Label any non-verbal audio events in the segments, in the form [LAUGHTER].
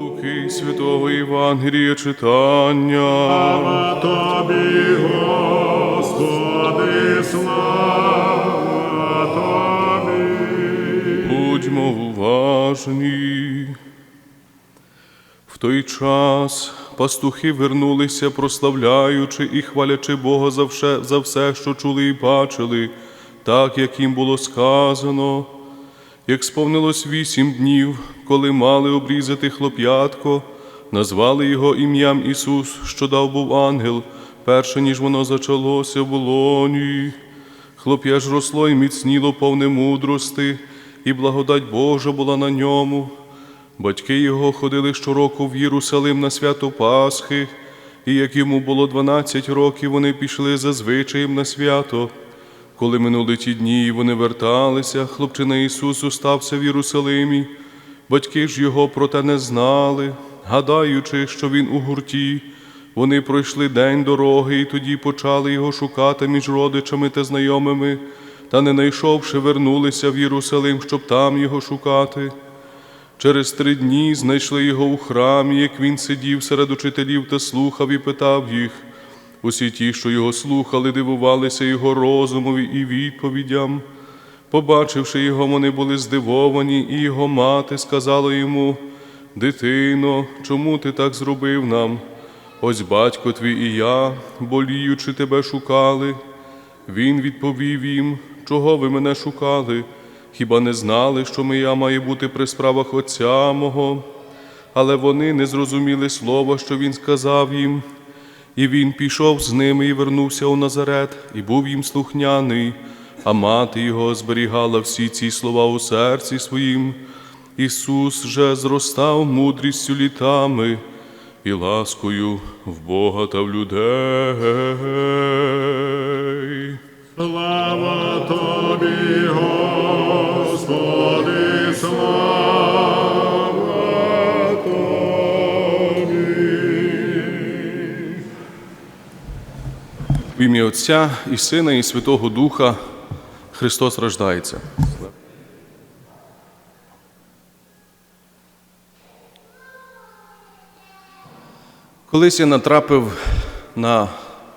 Луки Святого Євангелія читання. Слава Тобі, Господи, слава Тобі. Будьмо уважні. В той час пастухи вернулися, прославляючи і хвалячи Бога за все, за все, що чули і бачили, так як їм було сказано. Як сповнилось вісім днів, коли мали обрізати хлоп'ятко, назвали його ім'ям Ісус, що дав був ангел, перше ніж воно зачалося в лоні. Хлоп'я ж росло і міцніло повне мудрости, і благодать Божа була на ньому. Батьки його ходили щороку в Єрусалим на свято Пасхи, і як йому було 12 років, вони пішли за звичаєм на свято. Коли минули ті дні, і вони верталися, хлопчина Ісус остався в Єрусалимі. Батьки ж його про те не знали, гадаючи, що він у гурті. Вони пройшли день дороги і тоді почали його шукати між родичами та знайомими, та, не найшовши, вернулися в Єрусалим, щоб там його шукати. Через три дні знайшли його у храмі, як він сидів серед учителів та слухав і питав їх. Усі ті, що його слухали, дивувалися його розумові і відповідям. Побачивши його, вони були здивовані, і його мати сказала йому: Дитино, чому ти так зробив нам? Ось батько твій і я, боліючи тебе, шукали. Він відповів їм, чого ви мене шукали? Хіба не знали, що моя має бути при справах Отця мого? Але вони не зрозуміли слова, що він сказав їм. І він пішов з ними і вернувся у Назарет, і був їм слухняний, а мати його зберігала всі ці слова у серці своїм. Ісус же зростав мудрістю літами і ласкою в Бога та в людей. Слава Тобі, Господи, В ім'я Отця і Сина, і Святого Духа Христос рождається. Колись я натрапив на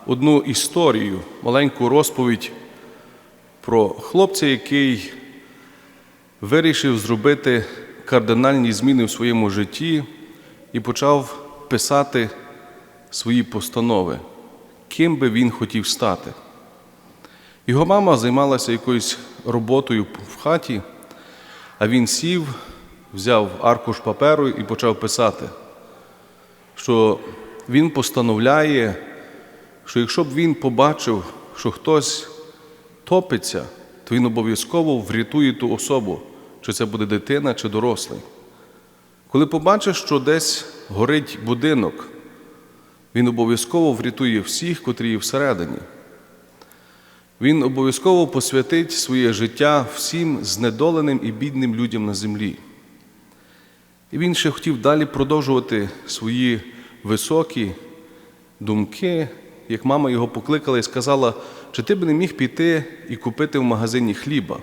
одну історію, маленьку розповідь про хлопця, який вирішив зробити кардинальні зміни в своєму житті і почав писати свої постанови, ким би він хотів стати. Його мама займалася якоюсь роботою в хаті, а він сів, взяв аркуш паперу і почав писати, що він постановляє, що якщо б він побачив, що хтось топиться, то він обов'язково врятує ту особу, чи це буде дитина, чи дорослий. Коли побачиш, що десь горить будинок, він обов'язково врятує всіх, котрі є всередині. Він обов'язково посвятить своє життя всім знедоленим і бідним людям на землі. І він ще хотів далі продовжувати свої високі думки, як мама його покликала і сказала, чи ти б не міг піти і купити в магазині хліба?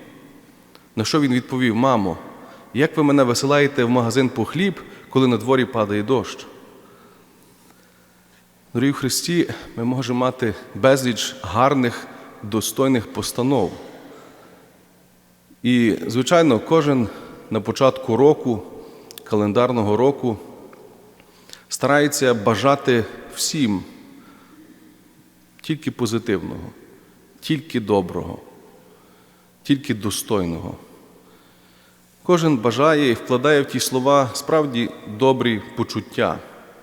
На що він відповів: Мамо, як ви мене висилаєте в магазин по хліб, коли на дворі падає дощ? Дорогі в Христі, ми можемо мати безліч гарних, достойних постанов. І, звичайно, кожен на початку року, календарного року, старається бажати всім тільки позитивного, тільки доброго, тільки достойного. Кожен бажає і вкладає в ті слова справді добрі почуття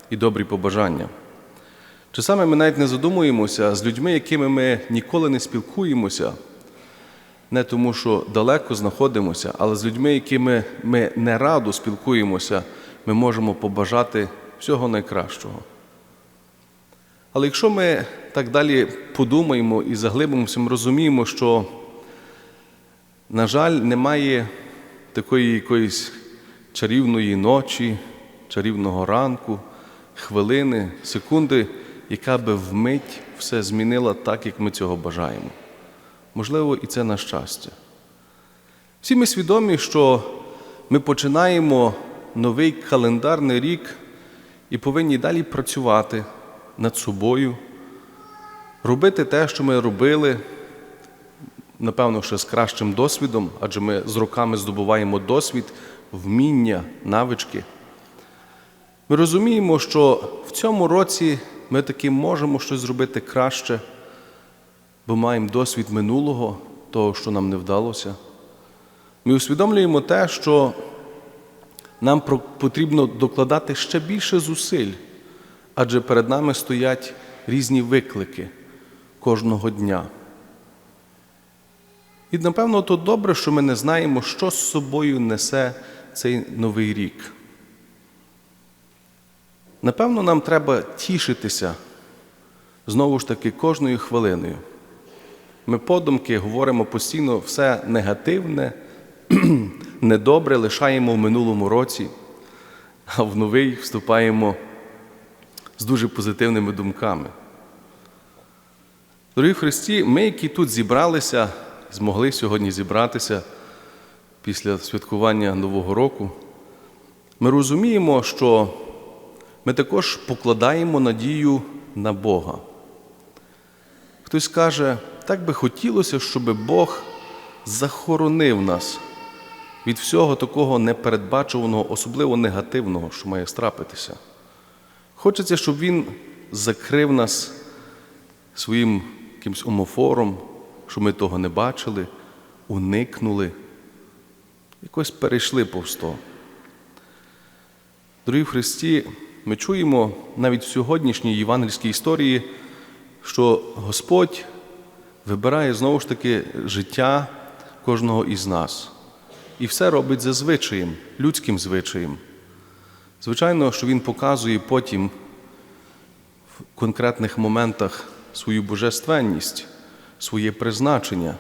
і добрі побажання. Часами ми навіть не задумуємося з людьми, якими ми ніколи не спілкуємося, не тому, що далеко знаходимося, але з людьми, якими ми не радо спілкуємося, ми можемо побажати всього найкращого. Але якщо ми так далі подумаємо і заглибимося, ми розуміємо, що, на жаль, немає такої якоїсь чарівної ночі, чарівного ранку, хвилини, секунди, яка би вмить все змінила так, як ми цього бажаємо. Можливо, і це на щастя. Всі ми свідомі, що ми починаємо новий календарний рік і повинні далі працювати над собою, робити те, що ми робили, напевно, ще з кращим досвідом, адже ми з роками здобуваємо досвід, вміння, навички. Ми розуміємо, що в цьому році ми таки можемо щось зробити краще, бо маємо досвід минулого, того, що нам не вдалося. Ми усвідомлюємо те, що нам потрібно докладати ще більше зусиль, адже перед нами стоять різні виклики кожного дня. І напевно, то добре, що ми не знаємо, що з собою несе цей новий рік. Напевно, нам треба тішитися знову ж таки кожною хвилиною. Ми подумки говоримо постійно все негативне, [CLEARS THROAT] недобре лишаємо в минулому році, а в новий вступаємо з дуже позитивними думками. Дорогі Христі, ми, які тут зібралися, змогли сьогодні зібратися після святкування Нового року, ми розуміємо, що ми також покладаємо надію на Бога. Хтось каже, так би хотілося, щоб Бог захоронив нас від всього такого непередбачуваного, особливо негативного, що має страпитися. Хочеться, щоб Він закрив нас своїм якимсь омофором, щоб ми того не бачили, уникнули, якось перейшли повз то. Дорогі Христі, ми чуємо навіть в сьогоднішній євангельській історії, що Господь вибирає знову ж таки життя кожного із нас. І все робить за звичаєм, людським звичаєм. Звичайно, що Він показує потім в конкретних моментах свою божественність, своє призначення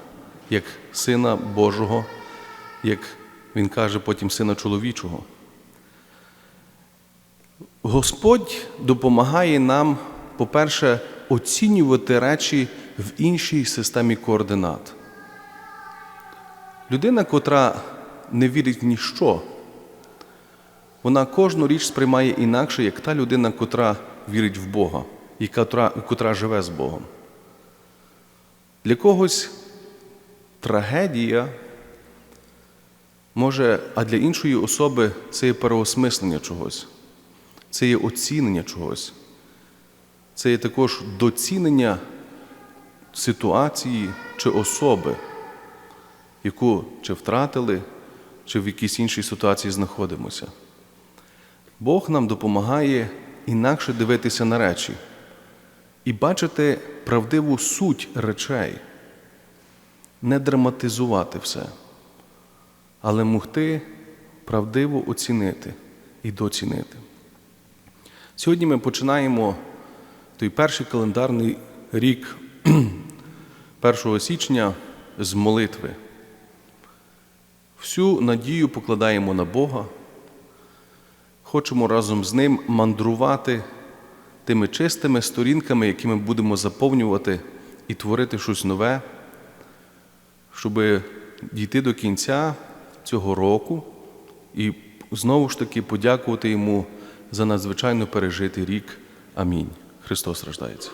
як Сина Божого, як Він каже потім Сина чоловічого. Господь допомагає нам, по-перше, оцінювати речі в іншій системі координат. Людина, котра не вірить в ніщо, вона кожну річ сприймає інакше, як та людина, котра вірить в Бога і котра, котра живе з Богом. Для когось трагедія може, а для іншої особи це є переосмислення чогось, це є оцінення чогось, це є також доцінення ситуації чи особи, яку чи втратили, чи в якійсь іншій ситуації знаходимося. Бог нам допомагає інакше дивитися на речі і бачити правдиву суть речей, не драматизувати все, але могти правдиво оцінити і доцінити. Сьогодні ми починаємо той перший календарний рік [CLEARS THROAT] 1 січня з молитви. Всю надію покладаємо на Бога. Хочемо разом з ним мандрувати тими чистими сторінками, які ми будемо заповнювати і творити щось нове, щоб дійти до кінця цього року і знову ж таки подякувати йому за надзвичайно пережитий рік. Амінь. Христос рождається.